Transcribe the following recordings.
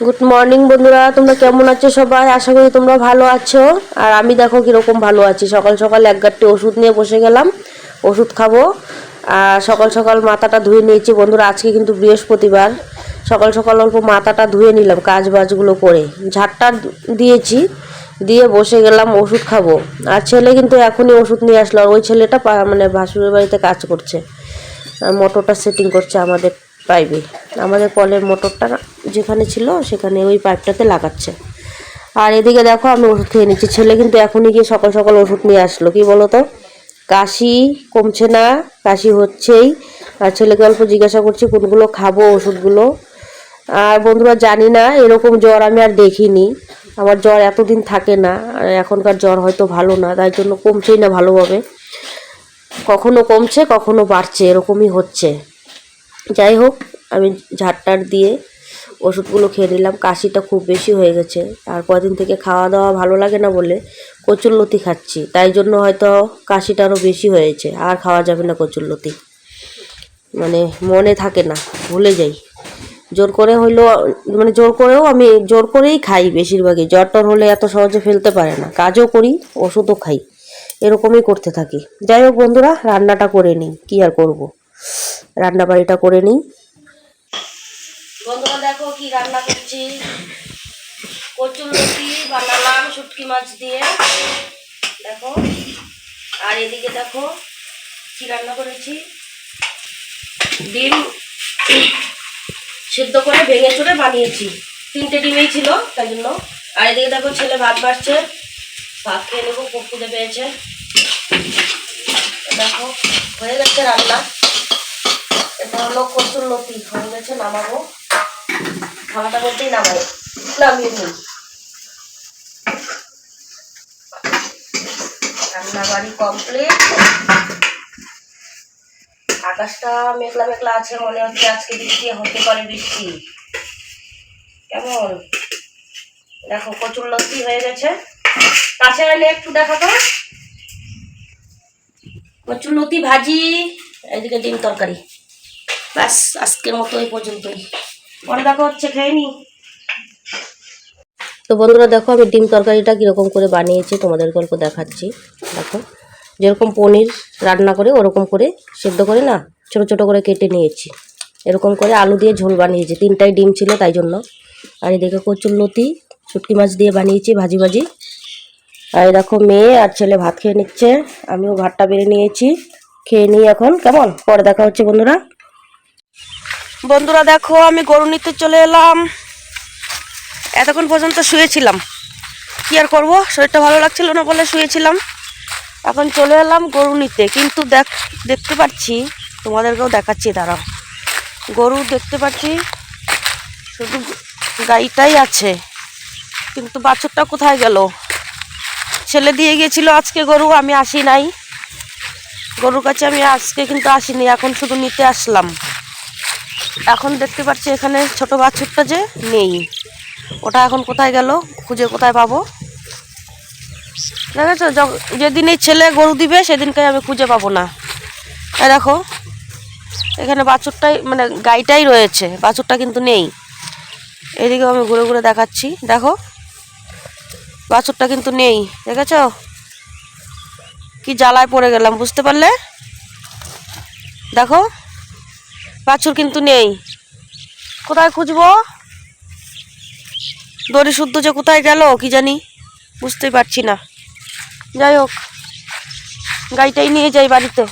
Good morning বন্ধুরা। তোমরা কেমন আছো সবাই? আশা করি তোমরা ভালো আছো। আর আমি দেখো কীরকম ভালো আছি। সকাল সকাল এক গাঁটটি ওষুধ নিয়ে বসে গেলাম। ওষুধ খাব। আর সকাল সকাল মাথাটা ধুয়ে নিয়েছি। বন্ধুরা, আজকে কিন্তু বৃহস্পতিবার। সকাল সকাল অল্প মাথাটা ধুয়ে নিলাম কাজ বাজগুলো করে। ঝাড়টা দিয়েছি। দিয়ে বসে গেলাম ওষুধ খাব। আর ছেলে কিন্তু এখনই ওষুধ নিয়ে আসলো। ওই ছেলেটা মানে ভাসুরের বাড়িতে কাজ করছে। মোটরটা সেটিং করছে আমাদের পাইপে আমাদের কলের মোটরটা যেখানে ছিল, সেখানে ওই পাইপটাতে লাগাচ্ছে। আর এদিকে দেখো, আমি ওষুধ খেয়ে নিচ্ছি। ছেলে কিন্তু এখনই গিয়ে সকাল সকাল ওষুধ নিয়ে আসলো। কি বলো তো কাশি কমছে না, কাশি হচ্ছেই। আর ছেলেকে অল্প জিজ্ঞাসা করছি, কোনগুলো খাব ওষুধগুলো? আর বন্ধুরা, জানি না, এরকম জ্বর আমি আর দেখিনি। আমার জ্বর এতদিন থাকে না, আর এখনকার জ্বর হয়তো ভালো না, তাই জন্য কমছেই না ভালোভাবে। কখনো কমছে, কখনো বাড়ছে, এরকমই হচ্ছে। যাই হোক, আমি ঝাড়টার দিয়ে ওষুধগুলো খেয়ে নিলাম, কাশিটা খুব বেশি হয়ে গেছে। আর কদিন থেকে খাওয়া দাওয়া ভালো লাগে না বলে কচুরলতি খাচ্ছি। তাই জন্য হয়তো কাশিটা আরও বেশি হয়েছে, আর খাওয়া যাবে না কচুরলতি মানে মনে থাকে না, ভুলে যাই। জোর করে হইলেও মানে জোর করেও আমি জোর করেই খাই বেশিরভাগই। জ্বর টর হলে এত সহজে ফেলতে পারে না। কাজও করি, ওষুধও খাই। এরকমই করতে থাকি। যাই হোক বন্ধুরা, রান্নাটা করে নিই। কী আর করব? রান্না বাড়িটা করে নিই। বন্ধুরা দেখো কি রান্না করছি। কচুর লতি বানালাম শুটকি মাছ দিয়ে। দেখো, আর এদিকে দেখো কি রান্না করেছি। ডিম সেদ্ধ করে ভেঙে চুড়ে বানিয়েছি। তিনটে ডিমেই ছিল, তাই জন্য। আর এদিকে দেখো ছেলে ভাত বাড়ছে। ভাত খেয়ে নেব খুঁজে পেয়েছে। দেখো, হয়ে গেছে রান্না। এটা হলো কচুর লতি হয়ে গেছে, নামাবো। খাওয়াটার মধ্যেই নামাই নামিয়ে নিই রান্না বাড়ি কমপ্লিট আকাশটা মেঘলা মেঘলা আছে, মনে হচ্ছে আজকে বৃষ্টি, হতে পারে বৃষ্টি। কেমন? দেখো কচুর লতি হয়ে গেছে। কাছে এলে একটু দেখাতো। কচুর লতি ভাজি এদিকে ডিম তরকারি। ব্যাস, আজকের মতো এই পর্যন্তই। পরে দেখা হচ্ছে তো বন্ধুরা, দেখো আমি ডিম তরকারিটা কীরকম করে বানিয়েছি, তোমাদের গল্প দেখাচ্ছি। দেখো, যেরকম পনির রান্না করে, ওরকম করে সেদ্ধ করে না, ছোট ছোট করে কেটে নিয়েছি। এরকম করে আলু দিয়ে ঝোল বানিয়েছি, তিনটাই ডিম ছিল তাই জন্য। আর এদিকে কচুর লতি, শুটকি মাছ দিয়ে বানিয়েছি, ভাজি ভাজি। আর দেখো, মেয়ে আর ছেলে ভাত খেয়ে নিচ্ছে, আমিও ভাতটা বেড়ে নিয়েছি, খেয়ে নিই এখন, কেমন? পরে দেখা হচ্ছে বন্ধুরা। বন্ধুরা দেখো, আমি গরু নিতে চলে এলাম। এতক্ষণ পর্যন্ত শুয়েছিলাম। কি আর করব? শরীরটা ভালো লাগছিল না বলে শুয়েছিলাম। এখন চলে এলাম গরু নিতে। কিন্তু দেখ, দেখতে পাচ্ছি, তোমাদেরকেও দেখাচ্ছি, দাঁড়াও। গরু দেখতে পাচ্ছি, শুধু গাইটাই আছে। কিন্তু বাছুরটা কোথায় গেল? ছেলে দিয়ে গিয়েছিল আজকে গরু, আমি আসি নাই। গরুর কাছে আমি আজকে কিন্তু আসিনি, এখন শুধু নিতে আসলাম। এখন দেখতে পাচ্ছি এখানে ছোট বাছুরটা যে নেই। ওটা এখন কোথায় গেল? খুঁজে কোথায় পাবো? দেখেছ? যেদিন এই ছেলে গরু দিবে, সেদিনকে আমি খুঁজে পাবো না। দেখো, এখানে বাছুরটাই মানে গাইটাই রয়েছে, বাছুরটা কিন্তু নেই। এদিকে আমি ঘুরে ঘুরে দেখাচ্ছি। দেখো, বাছুরটা কিন্তু নেই, দেখেছ? কি জ্বালায় পড়ে গেলাম, বুঝতে পারলে? দেখো বাছুর কিন্তু নেই। কোথায় খুঁজবো? দড়ি শুদ্ধ যে কোথায় গেল, কি জানি? বুঝতেই পারছি না। যাই হোক, গাড়িটাই নিয়ে যাই বাড়িতে।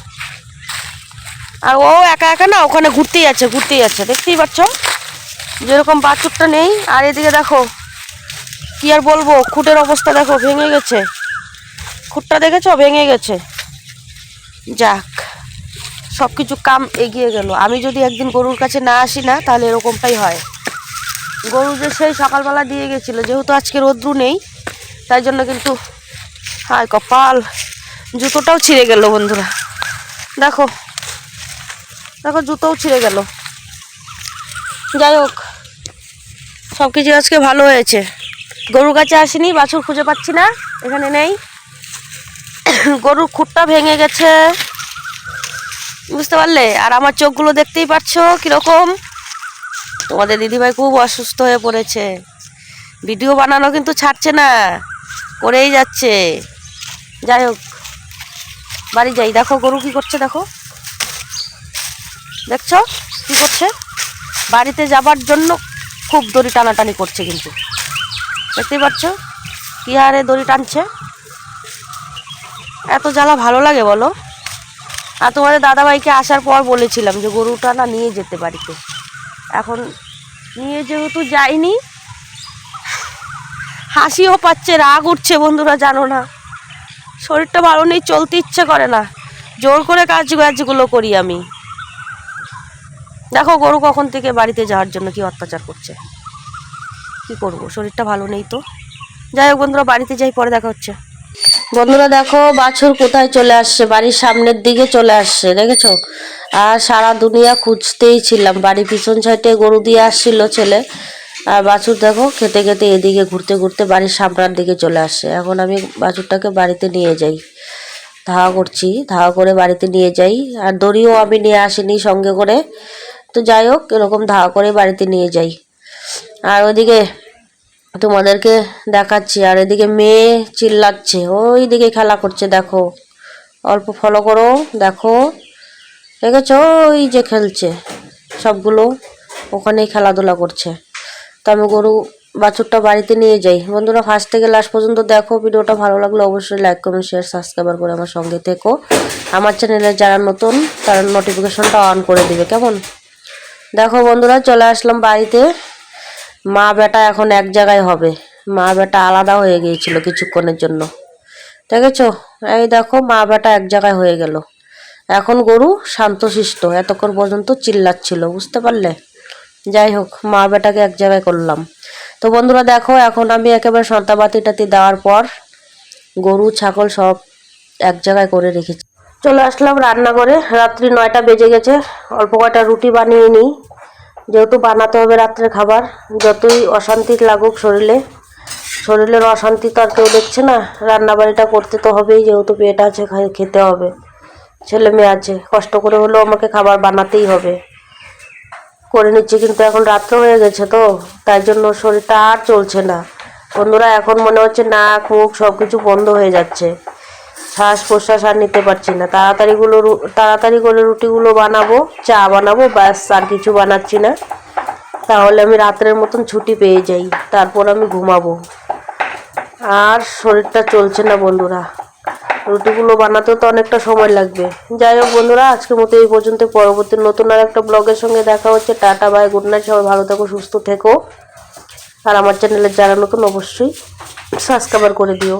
আর ও একা একা না, ওখানে ঘুরতেই আছে ঘুরতেই আছে। দেখতেই পাচ্ছ? যেরকম বাছুরটা নেই, আর এদিকে দেখো, কি আর বলব, খুঁটের অবস্থা দেখো, ভেঙে গেছে। খুঁটটা দেখেছ? ভেঙে গেছে। যাক। সব কিছু কাম এগিয়ে গেল। আমি যদি একদিন গরুর কাছে না আসি না, তাহলে এরকমটাই হয়। গরু যে সেই সকালবেলা দিয়ে গেছিল, যেহেতু আজকে রোদ্রু নেই, তাই জন্য কিন্তু, হায় কপাল, জুতোটাও ছিঁড়ে গেল বন্ধুরা। দেখো দেখো, জুতোও ছিঁড়ে গেল। যাই হোক সব কিছু আজকে ভালো হয়েছে। গরুর কাছে আসিনি, বাছুর খুঁজে পাচ্ছি না, এখানে নেই। গরুর খুঁটটা ভেঙে গেছে। বুঝতে পারলে? আর আমার চোখগুলো দেখতেই পাচ্ছ কীরকম? তোমাদের দিদিভাই খুব অসুস্থ হয়ে পড়েছে। ভিডিও বানানো কিন্তু ছাড়ছে না, করেই যাচ্ছে। যাই হোক, বাড়ি যাই। দেখো, গরু কি করছে দেখো। দেখছ কি করছে? বাড়িতে যাবার জন্য খুব দড়ি টানাটানি করছে কিন্তু। দেখতেই পাচ্ছ কি হারে দড়ি টানছে? এত জ্বালা ভালো লাগে বলো। আর তোমাদের দাদাভাইকে আসার পর বলেছিলাম যে গরুটা না নিয়ে যেতে বাড়িতে। এখন নিয়ে যেহেতু যাইনি, হাসিও পাচ্ছে, রাগ উঠছে বন্ধুরা, জানো না। শরীরটা ভালো নেই, চলতে ইচ্ছে করে না। জোর করে কাজ কাজগুলো করি আমি। দেখো গরু কখন থেকে বাড়িতে যাওয়ার জন্য কি অত্যাচার করছে। কি করব? শরীরটা ভালো নেই তো। যাই হোক বন্ধুরা, বাড়িতে যাই, পরে দেখা হচ্ছে। বন্ধুরা দেখো, বাছুর কোথায় চলে আসছে? বাড়ির সামনের দিকে চলে আসছে, দেখেছ? আর সারা দুনিয়া খুঁজতেই ছিলাম। বাড়ির পিছন সাইডে গরু দিয়ে আসছিল ছেলে। আর বাছুর দেখো, খেতে খেতে এদিকে ঘুরতে ঘুরতে বাড়ির সামনের দিকে চলে আসছে। এখন আমি বাছুরটাকে বাড়িতে নিয়ে যাই। ধাওয়া করছি, ধাওয়া করে বাড়িতে নিয়ে যাই। আর দড়িও আমি নিয়ে আসিনি সঙ্গে করে। তো যাই হোক, এরকম ধাওয়া করে বাড়িতে নিয়ে যাই। আর ওইদিকে তোমাদেরকে দেখাচ্ছি, আর এদিকে মেয়ে চিল্লাচ্ছে, ওই দিকে খেলা করছে, দেখো। অল্প ফলো করো, দেখো। দেখেছ? ওই যে খেলছে সবগুলো, ওখানেই খেলাধুলা করছে। তো আমি গরু বাছুরটা বাড়িতে নিয়ে যাই। বন্ধুরা ফার্স্ট থেকে লাস্ট পর্যন্ত দেখো, ভিডিওটা ভালো লাগলে অবশ্যই লাইক কমেন্ট শেয়ার সাবস্ক্রাইবার করে আমার সঙ্গে থেকো। আমার চ্যানেলে যারা নতুন, তারা নোটিফিকেশনটা অন করে দিবে, কেমন? দেখো বন্ধুরা, চলে আসলাম বাড়িতে। মা বেটা এখন এক জায়গায় হবে। মা বেটা আলাদা হয়ে গিয়েছিল কিছুক্ষণের জন্য। দেখেছ? এই দেখো, মা বেটা এক জায়গায় হয়ে গেল। এখন গরু শান্তশিষ্ট, এতক্ষণ পর্যন্ত চিল্লাচ্ছিল, বুঝতে পারলে? যাই হোক, মা বেটাকে এক জায়গায় করলাম। তো বন্ধুরা দেখো, এখন আমি একেবারে সন্তাবাতি টাতি দেওয়ার পর গরু, ছাগল সব এক জায়গায় করে রেখেছি। চলে আসলাম রান্নাঘরে। রাত্রি নয়টা বেজে গেছে। অল্প কয়টা রুটি বানিয়ে নিই। যেহেতু বানাতে হবে রাত্রের খাবার, যতই অশান্তি লাগুক শরীরে, শরীরের অশান্তি তো আর কেউ দেখছে না, রান্নাবাড়িটা করতে তো হবেই, যেহেতু পেট আছে খেতে হবে। ছেলে মেয়ে আছে, কষ্ট করে হলেও আমাকে খাবার বানাতেই হবে। করে নিচ্ছি, কিন্তু এখন রাত্র হয়ে গেছে তো, তাই জন্য শরীরটা আর চলছে না। বন্ধুরা, এখন মনে হচ্ছে নাক, মুখ সব কিছু বন্ধ হয়ে যাচ্ছে। শ্বাস প্রশ্বাস আর নিতে পারছি না। তাড়াতাড়িগুলো তাড়াতাড়ি করে রুটিগুলো বানাবো, চা বানাবো, ব্যাস, আর কিছু বানাচ্ছি না। তাহলে আমি রাত্রের মতন ছুটি পেয়ে যাই, তারপর আমি ঘুমাবো। আর শরীরটা চলছে না বন্ধুরা। রুটিগুলো বানাতেও তো অনেকটা সময় লাগবে। যাই হোক বন্ধুরা, আজকের মতো এই পর্যন্ত। পরবর্তী নতুন আর একটা ব্লগের সঙ্গে দেখা হচ্ছে। টাটা, বাই, গুড নাইট, সবাই ভালো থাকো, সুস্থ থেকো। আর আমার চ্যানেলে যারা নতুন, অবশ্যই সাবস্ক্রাইবার করে দিও।